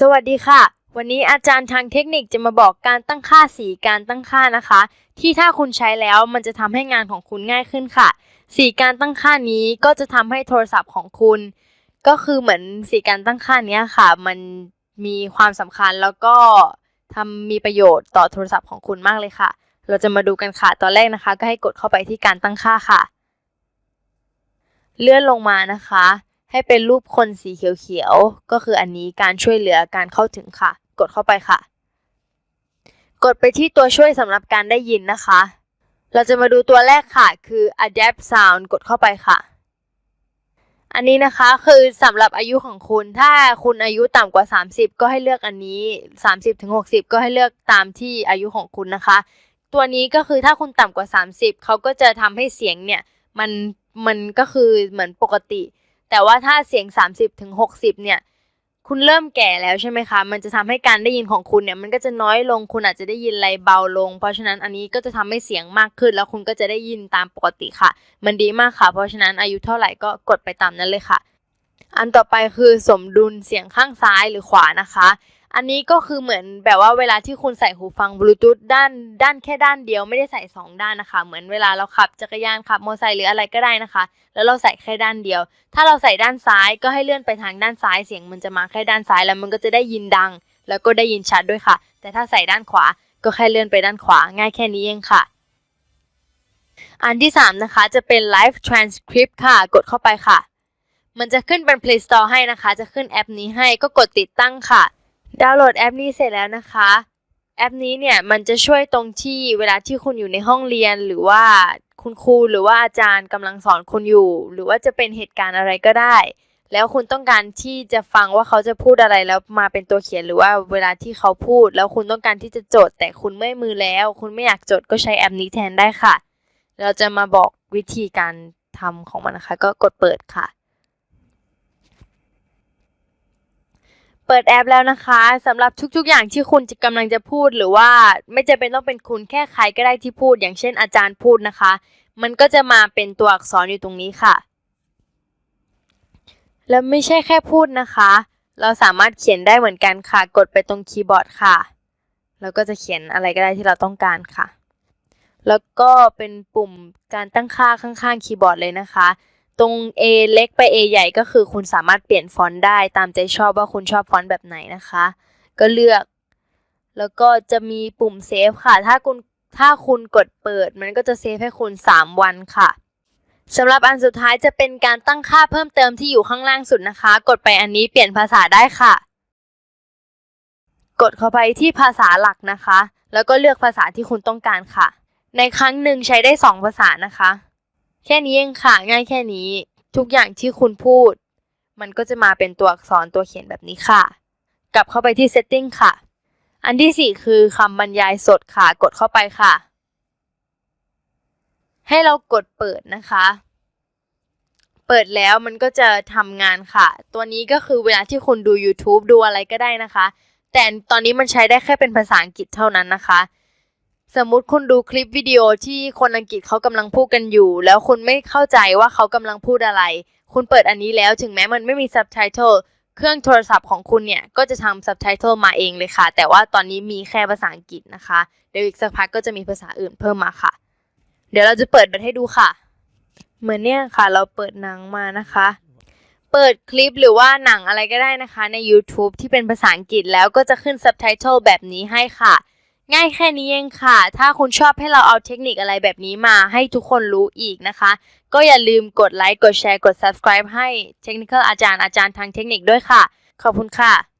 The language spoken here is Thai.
สวัสดีค่ะ วันนี้อาจารย์ทางเทคนิคจะมาบอกการตั้งค่าสีการตั้งค่านะคะ ที่ถ้าคุณใช้แล้วมันจะทำให้งานของคุณง่ายขึ้นค่ะ สีการตั้งค่านี้ก็จะทำให้โทรศัพท์ของคุณ ก็คือเหมือนสีการตั้งค่านี้ค่ะ มันมีความสำคัญแล้วก็ทำมีประโยชน์ต่อโทรศัพท์ของคุณมากเลยค่ะ เราจะมาดูกันค่ะตอนแรกนะคะ ก็ให้กดเข้าไปที่การตั้งค่าค่ะ เลื่อนลงมานะคะ ให้เป็นรูปคนสีเขียวๆ ก็คืออันนี้การช่วยเหลือการเข้าถึงค่ะ กดเข้าไปค่ะ กดไปที่ตัวช่วยสำหรับการได้ยินนะคะ เราจะมาดูตัวแรกค่ะ คือ adapt sound กดเข้าไปค่ะ อันนี้นะคะคือสำหรับอายุของคุณ ถ้าคุณอายุต่ำกว่า 30 ก็ให้เลือกอันนี้ 30ถึง60 ก็ให้เลือกตามที่อายุของคุณนะคะ ตัวนี้ก็คือถ้าคุณต่ำกว่า 30 เขาก็จะทำให้เสียงเนี่ยมันมันก็คือเหมือนปกติ แต่ว่าถ้าเสียง 30ถึง60เนี่ยคุณเริ่มแก่แล้วใช่ไหมคะ มันจะทำให้การได้ยินของคุณเนี่ยมันก็จะน้อยลง คุณอาจจะได้ยินอะไรเบาลง เพราะฉะนั้นอันนี้ก็จะทำให้เสียงมากขึ้น แล้วคุณก็จะได้ยินตามปกติค่ะ มันดีมากค่ะ เพราะฉะนั้นอายุเท่าไหร่ก็กดไปตามนั้นเลยค่ะ อันต่อไปคือสมดุลเสียงข้างซ้ายหรือขวานะคะ อันนี้ก็คือเหมือนแบบว่าเวลาที่คุณใส่หูฟังบลูทูธด้านด้านแค่ด้านเดียวไม่ได้ใส่สองด้านนะคะ เหมือนเวลาเราขับจักรยานขับมอเตอร์ไซค์หรืออะไรก็ได้นะคะ แล้วเราใส่แค่ด้านเดียว ถ้าเราใส่ด้านซ้ายก็ให้เลื่อนไปทางด้านซ้ายเสียงมันจะมาแค่ด้านซ้ายแล้วมันก็จะได้ยินดัง แล้วก็ได้ยินชัดด้วยค่ะ แต่ถ้าใส่ด้านขวาก็แค่เลื่อนไปด้านขวาง่ายแค่นี้เองค่ะ อันที่สามนะคะจะเป็น Live Transcript ค่ะ กดเข้าไปค่ะ มันจะขึ้นเป็น Play Store ให้นะคะ จะขึ้นแอปนี้ให้ก็กดติดตั้งค่ะ ดาวน์โหลดแอปนี้เสร็จแล้วนะคะ แอปนี้เนี่ยมันจะช่วยตรงที่เวลาที่คุณอยู่ในห้องเรียนหรือว่าคุณครูหรือว่าอาจารย์กำลังสอนคุณอยู่ หรือว่าจะเป็นเหตุการณ์อะไรก็ได้ แล้วคุณต้องการที่จะฟังว่าเขาจะพูดอะไรแล้วมาเป็นตัวเขียนหรือว่าเวลาที่เขาพูด แล้วคุณต้องการที่จะจด แต่คุณไม่มือแล้ว คุณไม่อยากจดก็ใช้แอปนี้แทนได้ค่ะ เราจะมาบอกวิธีการทำของมันนะคะ ก็กดเปิดค่ะ เปิดแอปแล้วนะคะสำหรับทุกๆ อย่างที่คุณจะกำลังจะพูดหรือว่าไม่จำเป็นต้องเป็นคุณแค่ใครก็ได้ที่พูด อย่างเช่นอาจารย์พูดนะคะ มันก็จะมาเป็นตัวอักษรอยู่ตรงนี้ค่ะ แล้วไม่ใช่แค่พูดนะคะ เราสามารถเขียนได้เหมือนกันค่ะ กดไปตรงคีย์บอร์ดค่ะ แล้วก็จะเขียนอะไรก็ได้ที่เราต้องการค่ะ แล้วก็เป็นปุ่มการตั้งค่าข้างๆคีย์บอร์ดเลยนะคะ ตรง A เล็กไป A ใหญ่ก็คือคุณสามารถเปลี่ยนฟอนต์ได้ตามใจชอบว่าคุณชอบฟอนต์แบบไหนนะคะ ก็เลือก แล้วก็จะมีปุ่มเซฟค่ะ ถ้าคุณถ้าคุณกดเปิด มันก็จะเซฟให้คุณ 3 วันค่ะสำหรับอันสุดท้ายจะเป็นการตั้งค่าเพิ่มเติมที่อยู่ข้างล่างสุดนะคะ กดไปอันนี้เปลี่ยนภาษาได้ค่ะ กดเข้าไปที่ภาษาหลักนะคะ แล้วก็เลือกภาษาที่คุณต้องการค่ะ ในครั้งหนึ่งใช้ได้ 2 ภาษานะคะ แค่นี้เองค่ะ ง่ายแค่นี้ ทุกอย่างที่คุณพูด มันก็จะมาเป็นตัวอักษรตัวเขียนแบบนี้ค่ะ กลับเข้าไปที่ setting ค่ะ อันที่ 4 คือคำบรรยายสดค่ะ กดเข้าไปค่ะ ให้เรากดเปิดนะคะ เปิดแล้วมันก็จะทำงานค่ะ ตัวนี้ก็คือเวลาที่คุณดู YouTube ดูอะไรก็ได้นะคะ แต่ตอนนี้มันใช้ได้แค่เป็นภาษาอังกฤษเท่านั้นนะคะ สมมุติคุณดูคลิปวิดีโอที่คนอังกฤษเขากำลังพูดกันอยู่ แล้วคุณไม่เข้าใจว่าเขากำลังพูดอะไร คุณเปิดอันนี้แล้วถึงแม้มันไม่มีซับไตเติลเครื่องโทรศัพท์ของคุณเนี่ย ก็จะทำซับไตเติลมาเองเลยค่ะ แต่ว่าตอนนี้มีแค่ภาษาอังกฤษนะคะ เดี๋ยวอีกสักพักก็จะมีภาษาอื่นเพิ่มมาค่ะ เดี๋ยวเราจะเปิดให้ดูค่ะ เหมือนเนี่ยค่ะ เราเปิดหนังมานะคะ เปิดคลิปหรือว่าหนังอะไรก็ได้นะคะ ใน YouTube ที่เป็นภาษาอังกฤษแล้วก็จะขึ้นซับไตเติลแบบนี้ให้ค่ะ ง่ายแค่นี้เองค่ะ ถ้าคุณชอบให้เราเอาเทคนิคอะไรแบบนี้มาให้ทุกคนรู้อีกนะคะ ก็อย่าลืมกดไลค์ กดแชร์ กด subscribe ให้ Technical อาจารย์อาจารย์ทางเทคนิคด้วยค่ะ ขอบคุณค่ะ